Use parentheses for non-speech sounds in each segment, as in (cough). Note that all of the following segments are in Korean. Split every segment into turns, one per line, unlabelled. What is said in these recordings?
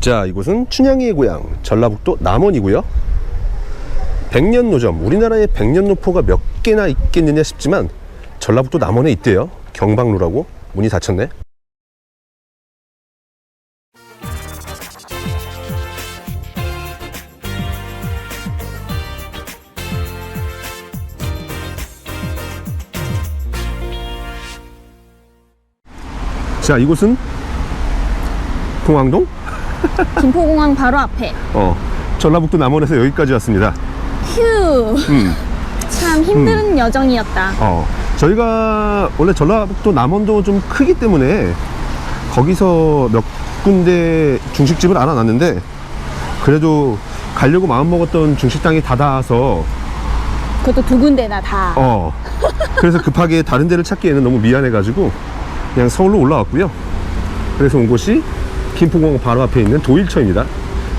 자, 이곳은 춘향이의 고향 전라북도 남원이고요. 백년 노점, 우리나라에 백년 노포가 몇 개나 있겠느냐 싶지만 전라북도 남원에 있대요. 경방로라고 문이 닫혔네. 자, 이곳은 공항동? (laughs)
김포공항 바로 앞에.
어, 전라북도 남원에서 여기까지 왔습니다.
휴.
음,
참 힘든 여정이었다.
어, 저희가 원래 전라북도 남원도 좀 크기 때문에 거기서 몇 군데 중식집을 알아놨는데 그래도 가려고 마음먹었던 중식당이 닫아서
그것도 두 군데나 다.
어, 그래서 급하게 다른 데를 찾기에는 너무 미안해가지고 그냥 서울로 올라왔고요. 그래서 온 곳이 김포공항 바로 앞에 있는 도일처입니다.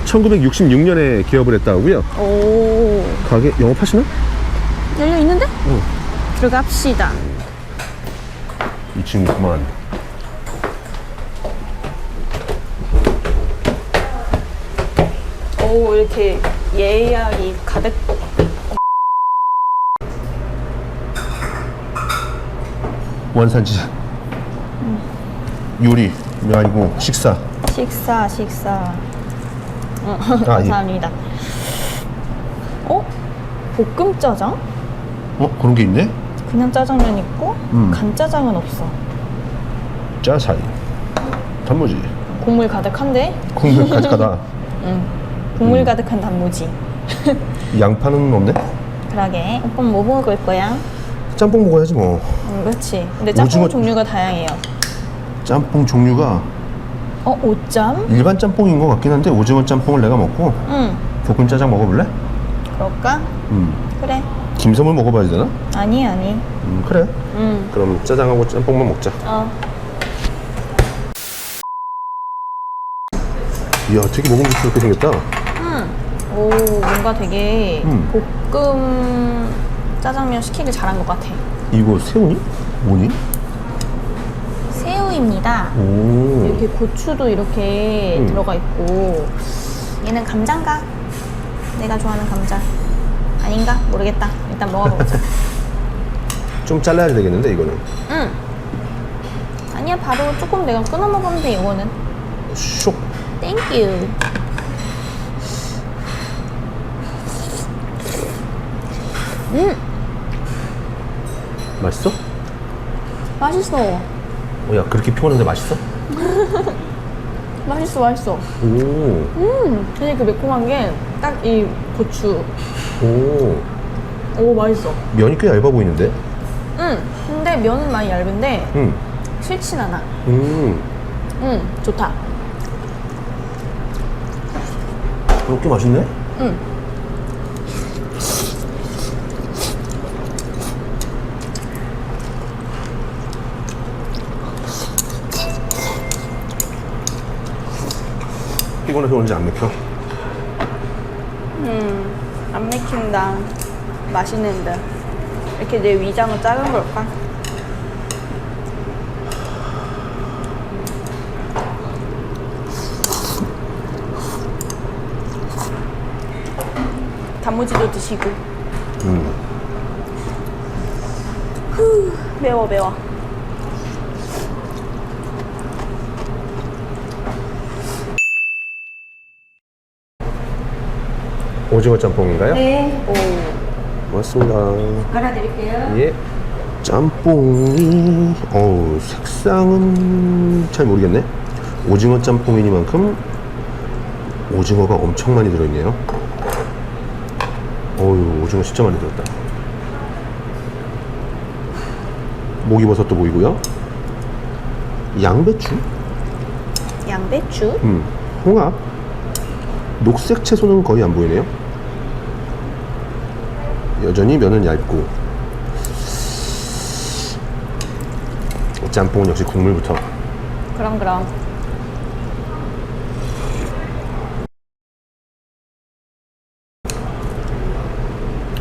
1966년에 개업을 했다고요.
오.
가게 영업하시나?
열려 있는데?
응.
들어갑시다.
이 친구 그만.
오 이렇게 예약이 가득.
원산지 요리 아니고 식사
식사 식사. 어,
아, 예.
감사합니다. 어? 볶음 짜장?
어 그런 게 있네
그냥 짜장면 있고
음.
간짜장은 없어.
짜사이 단무지
국물 가득한데?
콩물 (laughs) 가득하다
응. 국물
음.
가득한 단무지. (laughs)
양파는 없네
그러게. 오빠 뭐 먹을 거야?
짬뽕 먹어야지 뭐
음, 그렇지. 근데 짬뽕
오징어-
종류가 다양해요.
짬뽕 종류가
어, 오짬?
일반 짬뽕인 것 같긴 한데 오징어 짬뽕을 내가 먹고
응.
볶음 짜장 먹어볼래?
그럴까?
음
그래.
김섬을 먹어봐야 되나?
아니, 아니.
음 그래
응.
그럼 짜장하고 짬뽕만 먹자
어.
이야 되게 먹음직스럽게 생겼다
응. 오, 뭔가 되게
음.
볶음 짜장면 시키길 잘한 것 같아.
이거 새우니? 뭐니?
새우입니다.
오
이렇게 고추도 이렇게
음.
들어가 있고 얘는 감자인가? 내가 좋아하는 감자 아닌가? 모르겠다. 일단 먹어보자. (laughs)
좀 잘라야 되겠는데 이거는
응. 아니야 바로 조금 내가 끊어 먹으면 돼 이거는.
쇽
땡큐. 음
맛있어?
맛있어.
어, 야 그렇게 피곤한데 맛있어? (laughs)
맛있어 맛있어.
오,
음 되게 그 매콤한 게 딱 이 고추.
오,
오 맛있어.
면이 꽤 얇아 보이는데?
응. 근데 면은 많이 얇은데
음,
싫진 않아.
음,
응 좋다.
어, 꽤 맛있네?
응.
피곤해서 그런지 안 맥혀?
안 맥힌다. 맛있는데. 이렇게 내 위장은 작은 걸까? 단무지도 드시고.
음,
매워 매워.
오징어 짬뽕인가요?
네. 오.
고맙습니다.
갈아드릴게요.
예. 짬뽕이, 어우, 색상은 잘 모르겠네. 오징어 짬뽕이니만큼 오징어가 엄청 많이 들어있네요. 어우, 오징어 진짜 많이 들었다. 목이버섯도 보이고요. 양배추,
양배추.
음, 홍합, 녹색 채소는 거의 안 보이네요. 여전히 면은 얇고 짬뽕은 역시 국물부터
그럼 그럼.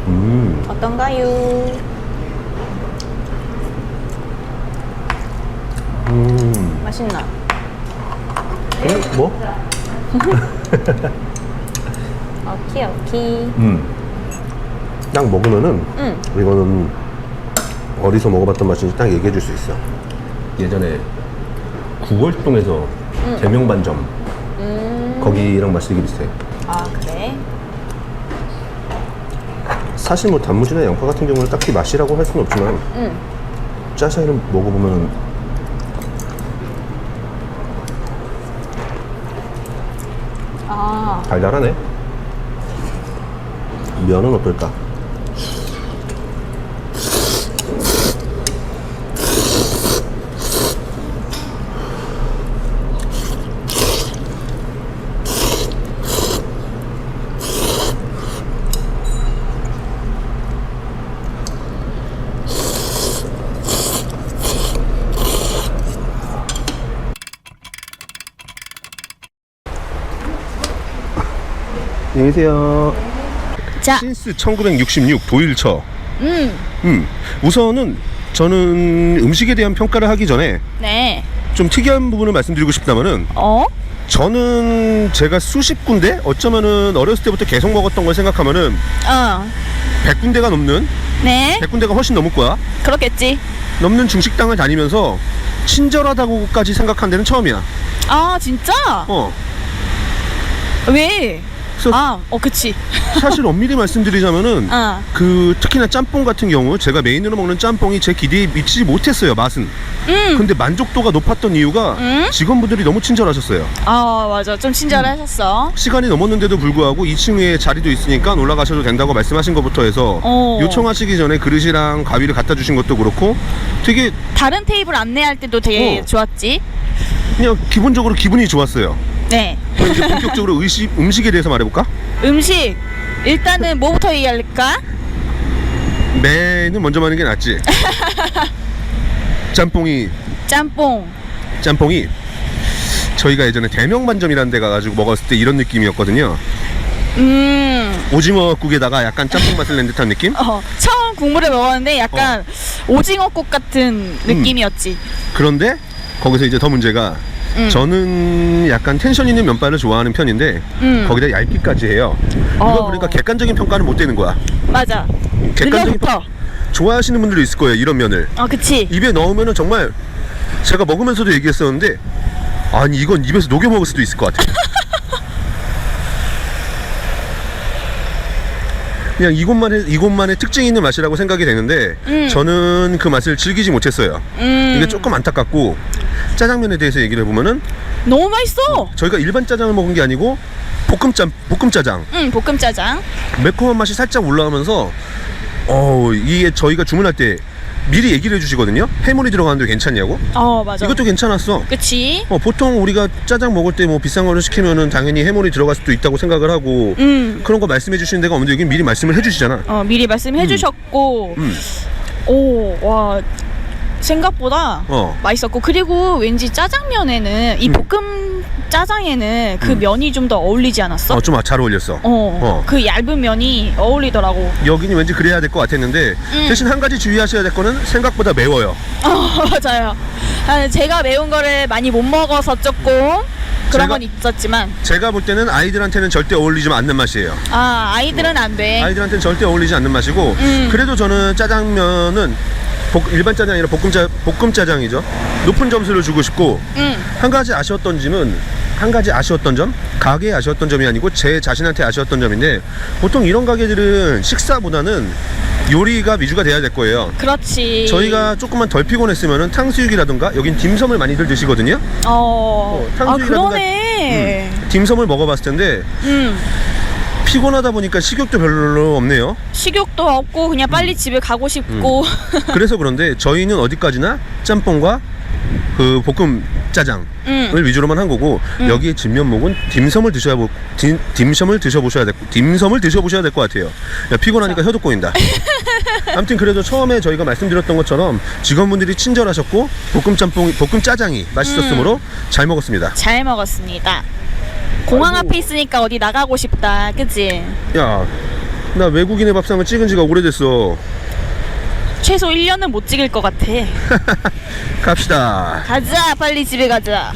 음,
어떤가요?
음,
맛있나?
그냥 뭐 (laughs)
오케이 오케이.
음. 딱 먹으면은
응.
이거는 어디서 먹어봤던 맛인지 딱 얘기해 줄 수 있어. 예전에 구월동에서 대명반점
음.
거기랑 맛이 되게 비슷해.
아 그래?
사실 뭐 단무지나 양파 같은 경우는 딱히 맛이라고 할 수는 없지만
응.
짜샤이를 먹어보면
아
달달하네. 면은 어떨까? 안녕히 계세요.
자.
신스 1966 도일처.
음.
음, 우선은 저는 음식에 대한 평가를 하기 전에
네.
좀 특이한 부분을 말씀드리고 싶다면은
어?
저는 제가 수십 군데 어쩌면은 어렸을 때부터 계속 먹었던 걸 생각하면은
어.
100군데가 넘는
네.
100군데가 훨씬 넘을 거야.
그렇겠지.
넘는 중식당을 다니면서 친절하다고까지 생각한 데는 처음이야.
아 진짜?
어.
왜?
그래서
아, 어 그치.
사실 엄밀히 말씀드리자면은
어.
그 특히나 짬뽕 같은 경우 제가 메인으로 먹는 짬뽕이 제 기대에 미치지 못했어요 맛은
음.
근데 만족도가 높았던 이유가
음?
직원분들이 너무 친절하셨어요
아 맞아. 좀 친절하셨어.
시간이 넘었는데도 불구하고 2층에 자리도 있으니까 올라가셔도 된다고 말씀하신 것부터 해서
어.
요청하시기 전에 그릇이랑 가위를 갖다 주신 것도 그렇고 되게
다른 테이블 안내할 때도 되게
어.
좋았지.
그냥 기본적으로 기분이 좋았어요
네.
그럼 이제 본격적으로 의식, 음식에 대해서 말해볼까?
음식 일단은 뭐부터 얘기할까?
매는 먼저 말하는 게 낫지 (laughs) 짬뽕이
짬뽕.
짬뽕이 저희가 예전에 대명반점이라는 데 가가지고 먹었을 때 이런 느낌이었거든요
음.
오징어국에다가 약간 짬뽕 맛을 낸 듯한 느낌? (laughs)
어, 처음 국물을 먹었는데 약간 오징어국 같은 느낌이었지.
그런데 거기서 이제 더 문제가
음.
저는 약간 텐션 있는 면발을 좋아하는 편인데
음.
거기다 얇기까지 해요. 이거
어.
그러니까 객관적인 평가는 못 되는 거야.
맞아.
객관적인
그거부터.
좋아하시는 분들도 있을 거예요. 이런 면을
어, 그치.
입에 넣으면은 정말 제가 먹으면서도 얘기했었는데 아니 이건 입에서 녹여 먹을 수도 있을 것 같아. (laughs) 그냥 이곳만 해, 이곳만의 특징 있는 맛이라고 생각이 되는데
음.
저는 그 맛을 즐기지 못했어요.
음.
이게 조금 안타깝고 짜장면에 대해서 얘기를 해보면은
너무 맛있어.
저희가 일반 짜장을 먹은 게 아니고 볶음짬 볶음 짜장
응, 볶음 짜장.
매콤한 맛이 살짝 올라오면서 어 이게 저희가 주문할 때 미리 얘기를 해주시거든요 해물이 들어가는데 괜찮냐고
어, 맞아.
이것도 괜찮았어
그치.
어, 보통 우리가 짜장 먹을 때 뭐 비싼 거를 시키면은 당연히 해물이 들어갈 수도 있다고 생각을 하고
음.
그런 거 말씀해 주시는 데가 없는데 여기 미리 말씀을 해주시잖아
어, 미리 말씀해 주셨고,
음.
오, 와, 생각보다
어.
맛있었고, 그리고 왠지 짜장면에는, 이
음.
볶음 짜장에는 그
음.
면이 좀 더 어울리지 않았어?
어, 좀 잘 어울렸어
어,
어.
그 얇은 면이 어울리더라고.
여기는 왠지 그래야 될 것 같았는데
음.
대신 한 가지 주의하셔야 될 거는 생각보다 매워요
어, (laughs) 맞아요. 아, 제가 매운 거를 많이 못 먹어서 조금 그런
제가-
건 있었지만,
제가 볼 때는 아이들한테는 절대 어울리지 않는 맛이에요
아, 아이들은 안 돼.
아이들한테는 절대 어울리지 않는 맛이고
음.
그래도 저는 짜장면은 볶- 일반 짜장이 아니라 볶음 짜 볶음 짜장이죠 높은 점수를 주고 싶고
응,
한 가지 아쉬웠던 점은 한 가지 아쉬웠던 점 가게에 아쉬웠던 점이 아니고 제 자신한테 아쉬웠던 점인데 보통 이런 가게들은 식사보다는 요리가 위주가 돼야 될 거예요
그렇지.
저희가 조금만 덜 피곤했으면은 탕수육이라든가 여긴 딤섬을 많이들 드시거든요
어,
어,
아,
탕수육이라든가-
그러네.
딤섬을 먹어봤을 텐데
음.
피곤하다 보니까 식욕도 별로 없네요
식욕도 없고 그냥 빨리 집에 가고 싶고 (laughs)
그래서 그런데 저희는 어디까지나 짬뽕과 그 볶음 짜장을
음.
위주로만 한 거고
음.
여기에 진면목은 딤섬을 드셔야 보, 딤, 딤섬을 드셔보셔야 될 딤섬을 드셔보셔야 될 것 같아요. 야, 피곤하니까 혀도 꼬인다. (laughs) 아무튼 그래도 처음에 저희가 말씀드렸던 것처럼 직원분들이 친절하셨고 볶음 짬뽕 볶음 짜장이 맛있었으므로
음.
잘 먹었습니다.
잘 먹었습니다. 공항
아이고.
앞에 있으니까 어디 나가고 싶다, 그치?
야, 나 외국인의 밥상을 찍은 지가 오래됐어.
최소 1년은 못 찍을 것 같아. (laughs)
갑시다.
가자, 빨리 집에 가자.